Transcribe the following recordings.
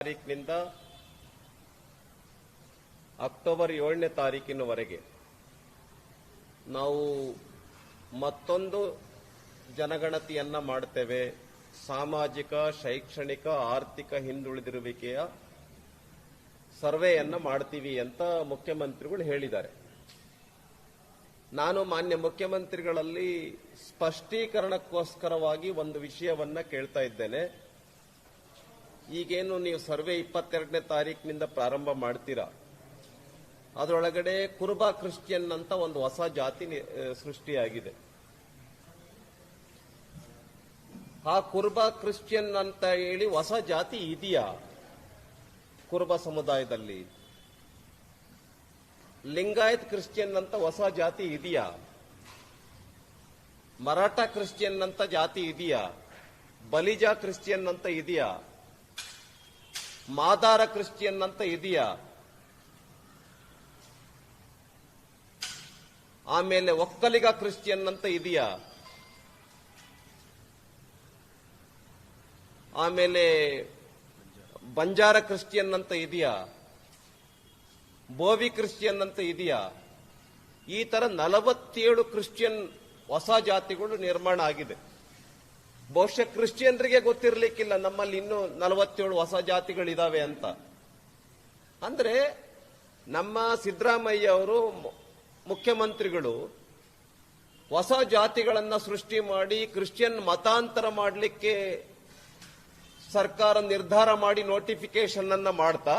ತಾರೀಕಿನಿಂದ ಅಕ್ಟೋಬರ್ ಏಳನೇ ತಾರೀಕಿನವರೆಗೆ ನಾವು ಮತ್ತೊಂದು ಜನಗಣತಿಯನ್ನ ಮಾಡ್ತೇವೆ. ಸಾಮಾಜಿಕ, ಶೈಕ್ಷಣಿಕ, ಆರ್ಥಿಕ ಹಿಂದುಳಿದಿರುವಿಕೆಯ ಸರ್ವೆಯನ್ನ ಮಾಡ್ತೀವಿ ಅಂತ ಮುಖ್ಯಮಂತ್ರಿಗಳು ಹೇಳಿದ್ದಾರೆ. ನಾನು ಮಾನ್ಯ ಮುಖ್ಯಮಂತ್ರಿಗಳಲ್ಲಿ ಸ್ಪಷ್ಟೀಕರಣಕ್ಕೋಸ್ಕರವಾಗಿ ಒಂದು ವಿಷಯವನ್ನ ಕೇಳ್ತಾ ಇದ್ದೇನೆ. ಈಗೇನು ನೀವು ಸರ್ವೆ ಇಪ್ಪತ್ತೆರಡನೇ ತಾರೀಕಿನಿಂದ ಪ್ರಾರಂಭ ಮಾಡ್ತೀರಾ? ಅದರೊಳಗಡೆ ಕುರುಬ ಕ್ರಿಶ್ಚಿಯನ್ ಅಂತ ಒಂದು ಹೊಸ ಜಾತಿ ಸೃಷ್ಟಿಯಾಗಿದೆ. ಆ ಕುರುಬ ಕ್ರಿಶ್ಚಿಯನ್ ಅಂತ ಹೇಳಿ ಹೊಸ ಜಾತಿ ಇದೆಯಾ? ಕುರುಬ ಸಮುದಾಯದಲ್ಲಿ. ಲಿಂಗಾಯತ್ ಕ್ರಿಶ್ಚಿಯನ್ ಅಂತ ಹೊಸ ಜಾತಿ ಇದೆಯಾ? ಮರಾಠ ಕ್ರಿಶ್ಚಿಯನ್ ಅಂತ ಜಾತಿ ಇದೆಯಾ? ಬಲಿಜಾ ಕ್ರಿಶ್ಚಿಯನ್ ಅಂತ ಇದೆಯಾ? ಮಾದಾರ ಕ್ರಿಶ್ಚಿಯನ್ ಅಂತ ಇದೆಯಾ. ಆಮೇಲೆ ಒಕ್ಕಲಿಗ ಕ್ರಿಶ್ಚಿಯನ್ ಅಂತ ಇದೆಯಾ. ಆಮೇಲೆ ಬಂಜಾರ ಕ್ರಿಶ್ಚಿಯನ್ ಅಂತ ಇದೆಯಾ. ಬೋವಿ ಕ್ರಿಶ್ಚಿಯನ್ ಅಂತ ಇದೆಯಾ. ಈ ತರ ನಲವತ್ತೇಳು ಕ್ರಿಶ್ಚಿಯನ್ ಹೊಸ ಜಾತಿಗಳು ನಿರ್ಮಾಣ ಆಗಿದೆ. ಬಹುಶಃ ಕ್ರಿಶ್ಚಿಯನ್ರಿಗೆ ಗೊತ್ತಿರಲಿಕ್ಕಿಲ್ಲ ನಮ್ಮಲ್ಲಿ ಇನ್ನೂ ನಲವತ್ತೇಳು ಹೊಸ ಜಾತಿಗಳಿದಾವೆ ಅಂತ. ಅಂದ್ರೆ ನಮ್ಮ ಸಿದ್ದರಾಮಯ್ಯ ಅವರು ಮುಖ್ಯಮಂತ್ರಿಗಳು ಹೊಸ ಜಾತಿಗಳನ್ನ ಸೃಷ್ಟಿ ಮಾಡಿ ಕ್ರಿಶ್ಚಿಯನ್ ಮತಾಂತರ ಮಾಡಲಿಕ್ಕೆ ಸರ್ಕಾರ ನಿರ್ಧಾರ ಮಾಡಿ ನೋಟಿಫಿಕೇಶನ್ ಅನ್ನ ಮಾಡ್ತಾ,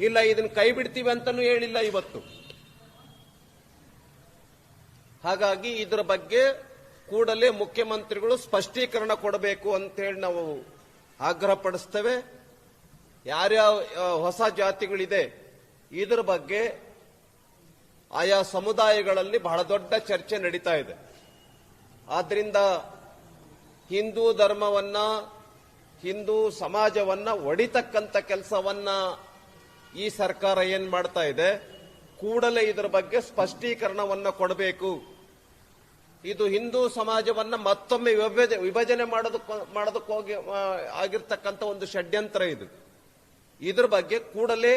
ಇಲ್ಲ ಇದನ್ನ ಕೈ ಬಿಡ್ತೀವಿ ಅಂತಲೂ ಹೇಳಿಲ್ಲ ಇವತ್ತು. ಹಾಗಾಗಿ ಇದರ ಬಗ್ಗೆ ಕೂಡಲೇ ಮುಖ್ಯಮಂತ್ರಿಗಳು ಸ್ಪಷ್ಟೀಕರಣ ಕೊಡಬೇಕು ಅಂತೇಳಿ ನಾವು ಆಗ್ರಹ ಪಡಿಸ್ತೇವೆ. ಯಾರ್ಯಾವ ಹೊಸ ಜಾತಿಗಳಿದೆ, ಇದರ ಬಗ್ಗೆ ಆಯಾ ಸಮುದಾಯಗಳಲ್ಲಿ ಬಹಳ ದೊಡ್ಡ ಚರ್ಚೆ ನಡೀತಾ ಇದೆ. ಆದ್ದರಿಂದ ಹಿಂದೂ ಧರ್ಮವನ್ನ, ಹಿಂದೂ ಸಮಾಜವನ್ನ ಒಡಿತಕ್ಕಂಥ ಕೆಲಸವನ್ನ ಈ ಸರ್ಕಾರ ಏನ್ ಮಾಡ್ತಾ ಇದೆ, ಕೂಡಲೇ ಇದರ ಬಗ್ಗೆ ಸ್ಪಷ್ಟೀಕರಣವನ್ನ ಕೊಡಬೇಕು. ಇದು ಹಿಂದೂ ಸಮಾಜವನ್ನ ಮತ್ತೊಮ್ಮೆ ವಿಭಜ- ವಿಭಜನೆ ಮಾಡೋದಕ್ಕೆ ಮಾಡೋದಕ್ಕೋಗಿ ಹೋಗಿ ಆಗಿರ್ತಕ್ಕಂಥ ಒಂದು ಷಡ್ಯಂತ್ರ ಇದು. ಇದ್ರ ಬಗ್ಗೆ ಕೂಡಲೇ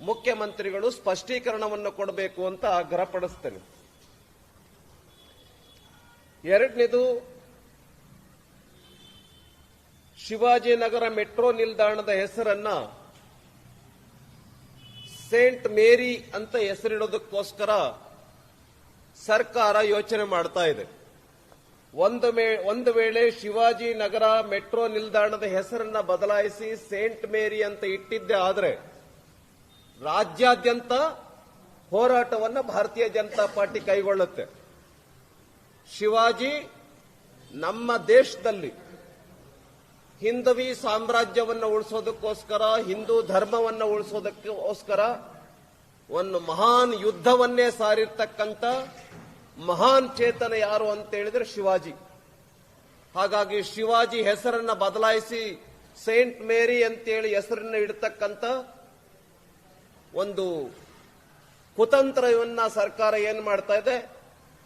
ಮುಖ್ಯಮಂತ್ರಿಗಳು ಸ್ಪಷ್ಟೀಕರಣವನ್ನು ಕೊಡಬೇಕು ಅಂತ ಆಗ್ರಹಪಡಿಸ್ತೇನೆ ಎರಡನೇದು, ಶಿವಾಜಿನಗರ ಮೆಟ್ರೋ ನಿಲ್ದಾಣದ ಹೆಸರನ್ನ ಸೇಂಟ್ ಮೇರಿ ಅಂತ ಹೆಸರಿಡೋದಕ್ಕೋಸ್ಕರ ಸರ್ಕಾರ ಯೋಚನೆ ಮಾಡ್ತಾ ಇದೆ. ಒಂದು ಒಂದು ವೇಳೆ ಶಿವಾಜಿ ನಗರ ಮೆಟ್ರೋ ನಿಲ್ದಾಣದ ಹೆಸರನ್ನ ಬದಲಾಯಿಸಿ ಸೇಂಟ್ ಮೇರಿ ಅಂತ ಇಟ್ಟಿದ್ದೆ ಆದರೆ ರಾಜ್ಯಾದ್ಯಂತ ಹೋರಾಟವನ್ನು ಭಾರತೀಯ ಜನತಾ ಪಾರ್ಟಿ ಕೈಗೊಳ್ಳುತ್ತೆ. ಶಿವಾಜಿ ನಮ್ಮ ದೇಶದಲ್ಲಿ ಹಿಂದವಿ ಸಾಮ್ರಾಜ್ಯವನ್ನು ಉಳಿಸೋದಕ್ಕೋಸ್ಕರ, ಹಿಂದೂ ಧರ್ಮವನ್ನು ಉಳಿಸೋದಕ್ಕೋಸ್ಕರ ಒಂದು ಮಹಾನ್ ಯುದ್ಧವನ್ನೇ ಸಾರಿರ್ತಕ್ಕಂಥ ಮಹಾನ್ ಚೇತನ ಯಾರು ಅಂತ ಹೇಳಿದ್ರೆ ಶಿವಾಜಿ. ಹಾಗಾಗಿ ಶಿವಾಜಿ ಹೆಸರನ್ನ ಬದಲಾಯಿಸಿ ಸೇಂಟ್ ಮೇರಿ ಅಂತೇಳಿ ಹೆಸರನ್ನ ಇಡತಕ್ಕಂಥ ಒಂದು ಕುತಂತ್ರವನ್ನ ಸರ್ಕಾರ ಏನ್ ಮಾಡ್ತಾ ಇದೆ?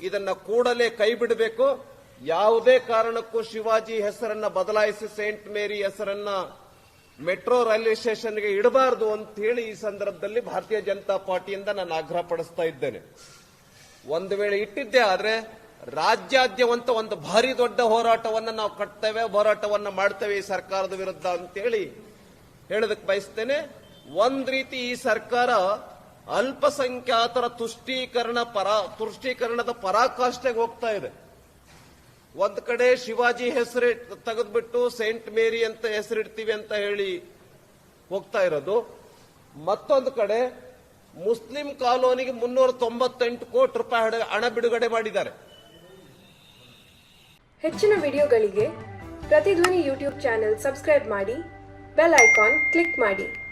ಇದನ್ನ ಕೂಡಲೇ ಕೈ ಬಿಡಬೇಕು. ಯಾವುದೇ ಕಾರಣಕ್ಕೂ ಶಿವಾಜಿ ಹೆಸರನ್ನ ಬದಲಾಯಿಸಿ ಸೇಂಟ್ ಮೇರಿ ಹೆಸರನ್ನ ಮೆಟ್ರೋ ರೈಲ್ವೆ ಸ್ಟೇಷನ್ಗೆ ಇಡಬಾರದು ಅಂತ ಹೇಳಿ ಈ ಸಂದರ್ಭದಲ್ಲಿ ಭಾರತೀಯ ಜನತಾ ಪಾರ್ಟಿಯಿಂದ ನಾನು ಆಗ್ರಹ ಪಡಿಸ್ತಾ ಇದ್ದೇನೆ. ಒಂದು ವೇಳೆ ಇಟ್ಟಿದ್ದೆ ಆದರೆ ರಾಜ್ಯಾದ್ಯವಂತ ಒಂದು ಭಾರಿ ದೊಡ್ಡ ಹೋರಾಟವನ್ನು ನಾವು ಕಟ್ತೇವೆ, ಹೋರಾಟವನ್ನು ಮಾಡ್ತೇವೆ ಈ ಸರ್ಕಾರದ ವಿರುದ್ಧ ಅಂತೇಳಿ ಹೇಳೋದಕ್ಕೆ ಬಯಸ್ತೇನೆ. ಒಂದ್ ರೀತಿ ಈ ಸರ್ಕಾರ ಅಲ್ಪಸಂಖ್ಯಾತರ ತುಷ್ಟೀಕರಣ ಪರ, ತುಷ್ಟೀಕರಣದ ಪರಾಕಾಷ್ಠೆಗೆ ಹೋಗ್ತಾ ಇದೆ. ಒಂದ್ ಕಡೆ ಶಿವಾಜಿ ಹೆಸರು ತೆಗೆದ್ಬಿಟ್ಟು ಸೇಂಟ್ ಮೇರಿ ಅಂತ ಹೆಸರಿಡ್ತೀವಿ ಅಂತ ಹೇಳಿ ಹೋಗ್ತಾ ಇರೋದು. ಮತ್ತೊಂದು ಕಡೆ ಮುಸ್ಲಿಂ ಕಾಲೋನಿಗೆ ಮುನ್ನೂರ ತೊಂಬತ್ತೆಂಟು ಕೋಟಿ ರೂಪಾಯಿ ಹಣ- ಬಿಡುಗಡೆ ಮಾಡಿದ್ದಾರೆ. ಹೆಚ್ಚಿನ ವಿಡಿಯೋಗಳಿಗೆ ಪ್ರತಿಧ್ವನಿ ಯೂಟ್ಯೂಬ್ ಚಾನೆಲ್ ಸಬ್ಸ್ಕ್ರೈಬ್ ಮಾಡಿ, ಬೆಲ್ ಐಕಾನ್ ಕ್ಲಿಕ್ ಮಾಡಿ.